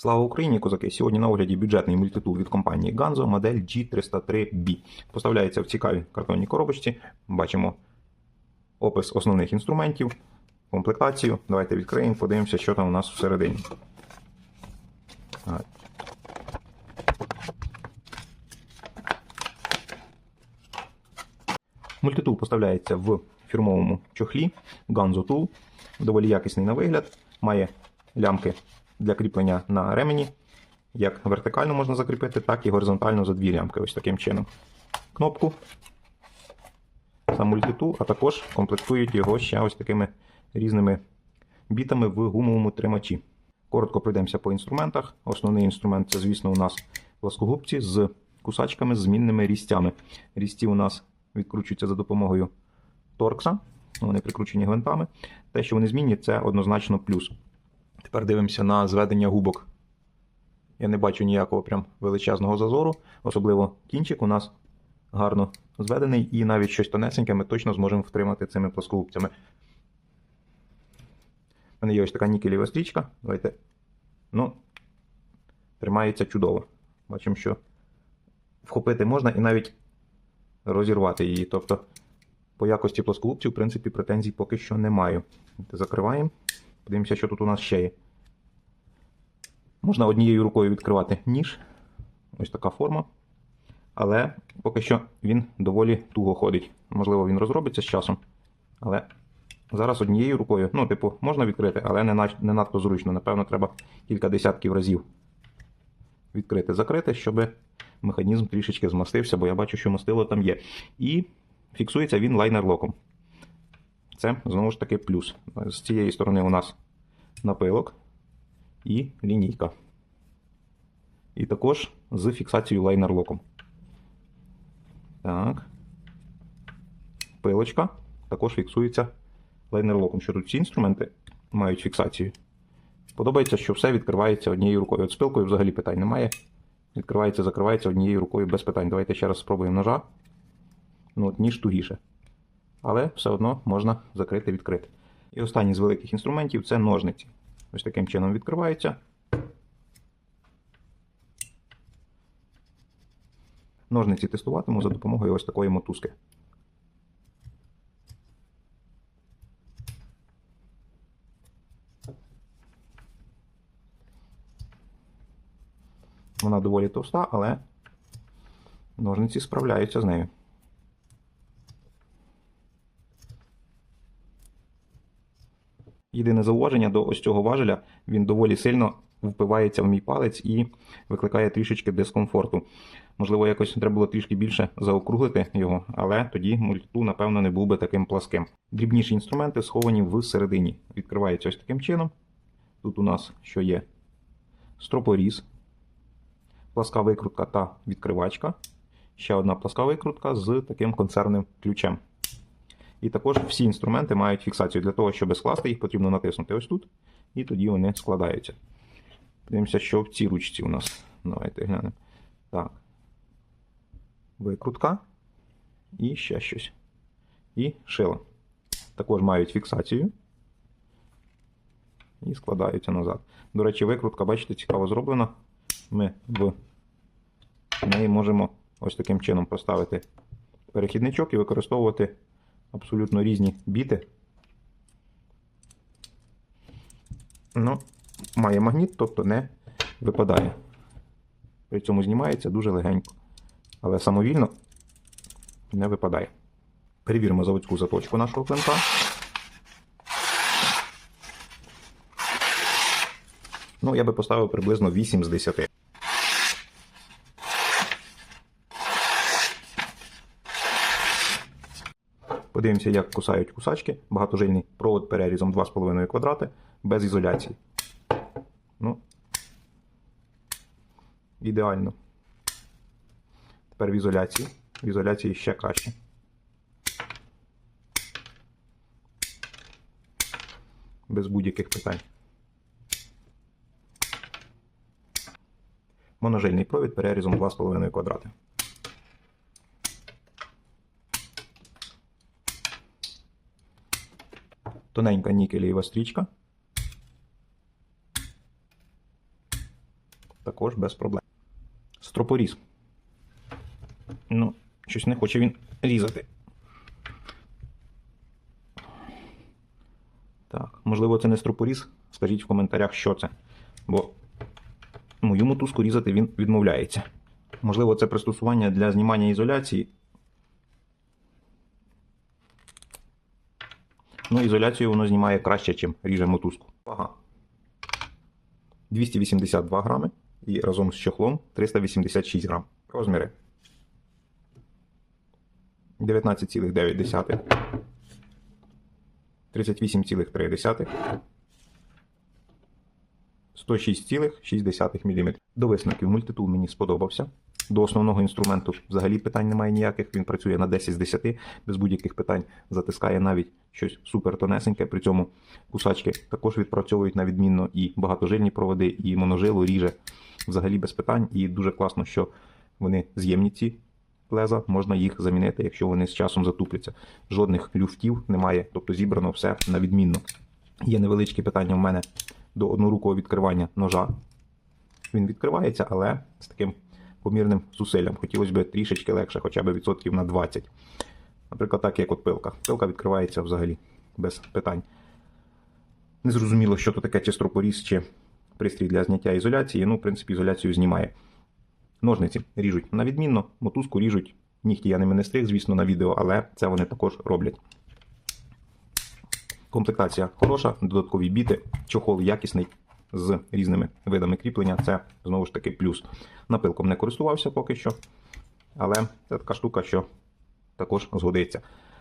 Слава Україні, козаки! Сьогодні на огляді бюджетний мультитул від компанії Ganzo модель G303B. Поставляється в цікавій картонній коробочці. Бачимо опис основних інструментів, комплектацію. Давайте відкриємо, подивимося, що там у нас всередині. Мультитул поставляється в фірмовому чохлі Ganzo Tool. Доволі якісний на вигляд. Має лямки для кріплення на ремені. Як вертикально можна закріпити, так і горизонтально за дві лямки. Ось таким чином. Кнопку. Сам мультитул, а також комплектують його ще ось такими різними бітами в гумовому тримачі. Коротко пройдемося по інструментах. Основний інструмент це, звісно, у нас пласкогубці з кусачками з змінними різцями. Різці у нас відкручуються за допомогою торкса. Вони прикручені гвинтами. Те, що вони змінні, це однозначно плюс. Тепер дивимося на зведення губок. Я не бачу ніякого прям величезного зазору, особливо кінчик у нас гарно зведений, і навіть щось тонесеньке ми точно зможемо втримати цими плоскогубцями. У мене є ось така нікелєва стрічка. Давайте. Ну, тримається чудово. Бачимо, що вхопити можна і навіть розірвати її. Тобто, по якості плоскогубців, в принципі, претензій поки що не маю. Закриваємо. Подивимося, що тут у нас ще є. Можна однією рукою відкривати ніж. Ось така форма. Але поки що він доволі туго ходить. Можливо, він розробиться з часом. Але зараз однією рукою, ну, типу, можна відкрити, але не, не надто зручно. Напевно, треба кілька десятків разів відкрити, закрити, щоб механізм трішечки змастився, бо я бачу, що мастило там є. І фіксується він лайнер-локом. Це знову ж таки плюс. З цієї сторони у нас напилок і лінійка. І також з фіксацією лайнер-локом. Так. Пилочка також фіксується лайнер-локом. Що тут всі інструменти мають фіксацію. Подобається, що все відкривається однією рукою. От з пилкою взагалі питань немає. Відкривається, закривається однією рукою без питань. Давайте ще раз спробуємо ножа. Ну, от ніж тугіше але все одно можна закрити відкрити. І останній з великих інструментів це ножниці. Ось таким чином відкриваються. Ножниці тестуватиму за допомогою ось такої мотузки. Вона доволі товста, але ножниці справляються з нею. Єдине зауваження до ось цього важеля, він доволі сильно впивається в мій палець і викликає трішечки дискомфорту. Можливо, якось треба було трішки більше заокруглити його, але тоді мультитул, напевно, не був би таким пласким. Дрібніші інструменти сховані всередині. Відкриваються ось таким чином. Тут у нас що є стропоріз, пласка викрутка та відкривачка. Ще одна пласка викрутка з таким консервним ключем. І також всі інструменти мають фіксацію. Для того, щоб скласти їх, потрібно натиснути ось тут, і тоді вони складаються. Дивимося, що в цій ручці у нас. Давайте глянемо. Так. Викрутка. І ще щось. І шило. Також мають фіксацію. І складаються назад. До речі, викрутка, бачите, цікаво зроблена. Ми в неї можемо ось таким чином поставити перехідничок і використовувати абсолютно різні біти. Ну, має магніт, тобто не випадає. При цьому знімається дуже легенько. Але самовільно не випадає. Перевіримо заводську заточку нашого клинка. Ну, я би поставив приблизно 8 з 10. Подивимося, як кусають кусачки. Багатожильний провод перерізом 2,5 квадрати без ізоляції. Ну, ідеально. Тепер в ізоляції. В ізоляції ще краще. Без будь-яких питань. Моножильний провід перерізом 2,5 квадрати. Тоненька нікелєва стрічка. також без проблем. Стропоріз. Ну, щось не хоче він різати. Так, можливо, це не стропоріз. Скажіть в коментарях, що це. Бо мою мотузку різати він відмовляється. Можливо, це пристосування для знімання ізоляції. Ну, ізоляцію воно знімає краще, ніж ріже мотузку. Вага. 282 грами і разом з чохлом 386 грам. Розміри. 19,9. 38,3. 106,6 мм. До висновків мультитул мені сподобався. До основного інструменту взагалі питань немає ніяких. Він працює на 10 з 10, без будь-яких питань затискає навіть щось супер тонесеньке. При цьому кусачки також відпрацьовують на відмінно і багатожильні проводи, і моножилу ріже взагалі без питань. І дуже класно, що вони з'ємні ці леза, можна їх замінити, якщо вони з часом затупляться. Жодних люфтів немає, тобто зібрано все на відмінно. Є невеличкі питання в мене до однорукого відкривання ножа. Він відкривається, але з таким помірним зусиллям. Хотілося б трішечки легше, хоча б відсотків на 20. Наприклад, так як от пилка. Пилка відкривається взагалі без питань. Незрозуміло, що то таке чи стропоріз, чи пристрій для зняття ізоляції. Ну, в принципі, ізоляцію знімає. Ножниці ріжуть на відмінно, мотузку ріжуть. Нігті я ними не стриг, звісно, на відео, але це вони також роблять. Комплектація хороша, додаткові біти, чохол якісний з різними видами кріплення. Це знову ж таки плюс. Напилком не користувався поки що, але це така штука, що також згодиться.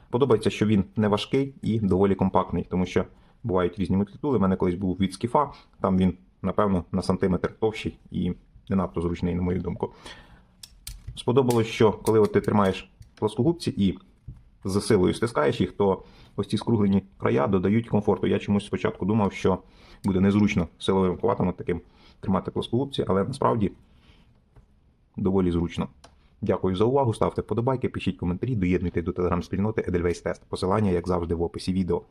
Подобається, що він не важкий і доволі компактний, тому що бувають різні мультитули. У мене колись був від скіфа, там він, напевно, на сантиметр товщий і не надто зручний, на мою думку. Сподобалось, що коли от ти тримаєш плоскогубці і з силою стискаєш їх, то ось ці скруглені края додають комфорту. Я чомусь спочатку думав, що буде незручно силовим хватом таким тримати плоскогубці, але насправді доволі зручно. Дякую за увагу. Ставте вподобайки, пишіть коментарі, доєднуйте до телеграм-спільноти Edelweiss Test. Посилання, як завжди, в описі відео.